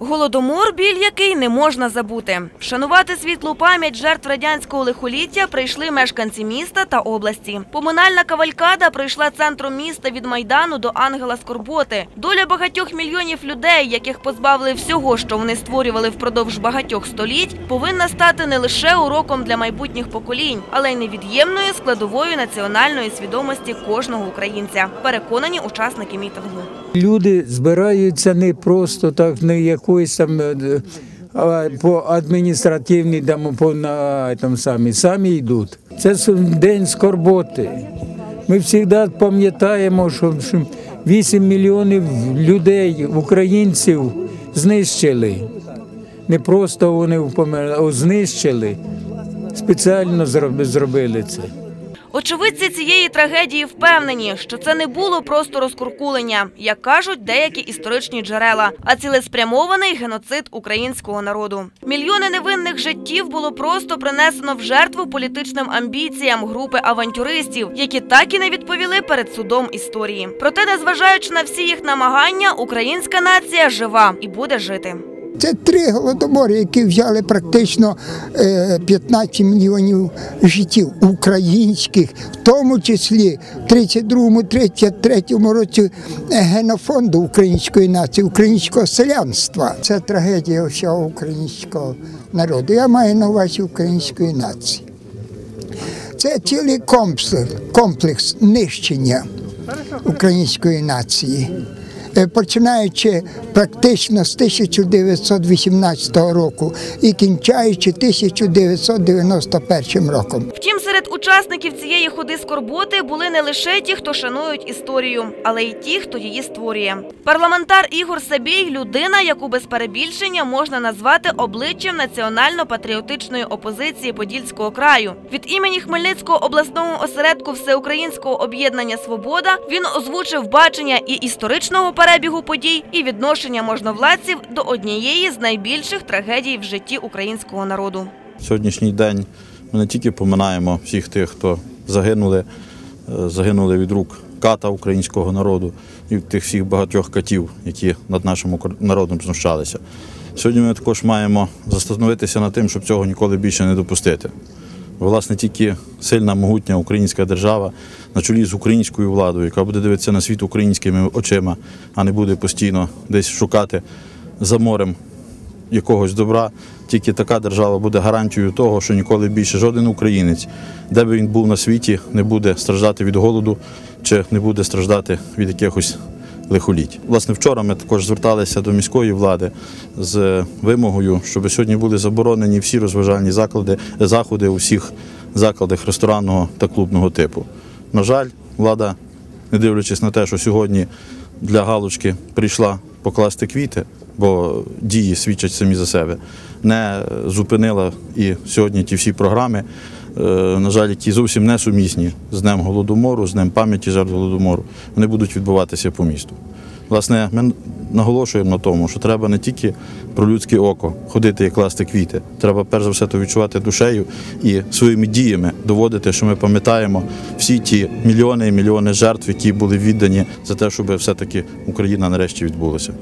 Голодомор, біль який не можна забути. Вшанувати світлу пам'ять жертв радянського лихоліття прийшли мешканці міста та області. Поминальна кавалькада пройшла центром міста від Майдану до Ангела Скорботи. Доля багатьох мільйонів людей, яких позбавили всього, що вони створювали впродовж багатьох століть, повинна стати не лише уроком для майбутніх поколінь, але й невід'ємною складовою національної свідомості кожного українця. Переконані учасники мітингу. Люди збираються не просто так, не якоїсь там е, а по адміністративній там, по на там самі, самі йдуть. Це день скорботи. Ми завжди пам'ятаємо, що 8 мільйонів людей, українців, знищили. Не просто вони померли, а знищили. Спеціально зробили це. Очевидці цієї трагедії впевнені, що це не було просто розкуркулення, як кажуть деякі історичні джерела, а цілеспрямований геноцид українського народу. Мільйони невинних життів було просто принесено в жертву політичним амбіціям групи авантюристів, які так і не відповіли перед судом історії. Проте, незважаючи на всі їх намагання, українська нація жива і буде жити. Це три голодомори, які взяли практично е, 15 мільйонів життів українських, в тому числі в 32-му, 33-му році генофонду української нації, українського селянства. Це трагедія всього українського народу. Я маю на увазі української нації. Це цілий комплекс, комплекс нищення української нації. Е, Починаючи практично з 1918 року і кінчаючи 1991 роком. Серед учасників цієї ходи скорботи були не лише ті, хто шанують історію, але й ті, хто її створює. Парламентар Ігор Сабій людина, яку без перебільшення можна назвати обличчям національно-патріотичної опозиції Подільського краю. Від імені Хмельницького обласного осередку Всеукраїнського об'єднання Свобода він озвучив бачення і історичного перебігу подій, і відношення можновладців до однієї з найбільших трагедій в житті українського народу. Сьогоднішній день ми не тільки поминаємо всіх тих, хто загинули, е, загинули від рук ката українського народу і тих всіх багатьох катів, які над нашим народом знущалися. Сьогодні ми також маємо застановитися над тим, щоб цього ніколи більше не допустити. Власне, тільки сильна, могутня українська держава на чолі з українською владою, яка буде дивитися на світ українськими очима, а не буде постійно десь шукати за морем якогось добра, тільки така держава буде гарантією того, що ніколи більше жоден українець, де би він був на світі, не буде страждати від голоду чи не буде страждати від якихось лихоліть. Власне, вчора ми також зверталися до міської влади з вимогою, щоб сьогодні були заборонені всі розважальні заклади, заходи у всіх закладах ресторанного та клубного типу. На жаль, влада, не дивлячись на те, що сьогодні для галочки прийшла покласти квіти, бо дії свідчать самі за себе, не зупинила і сьогодні ті всі програми, е, на жаль, які зовсім не сумісні з Днем Голодомору, з Днем пам'яті жертв Голодомору, вони будуть відбуватися по місту. Власне, ми наголошуємо на тому, що треба не тільки про людське око ходити і класти квіти. Треба перш за все то відчувати душею і своїми діями доводити, що ми пам'ятаємо всі ті мільйони і мільйони жертв, які були віддані за те, щоб все-таки Україна нарешті відбулася.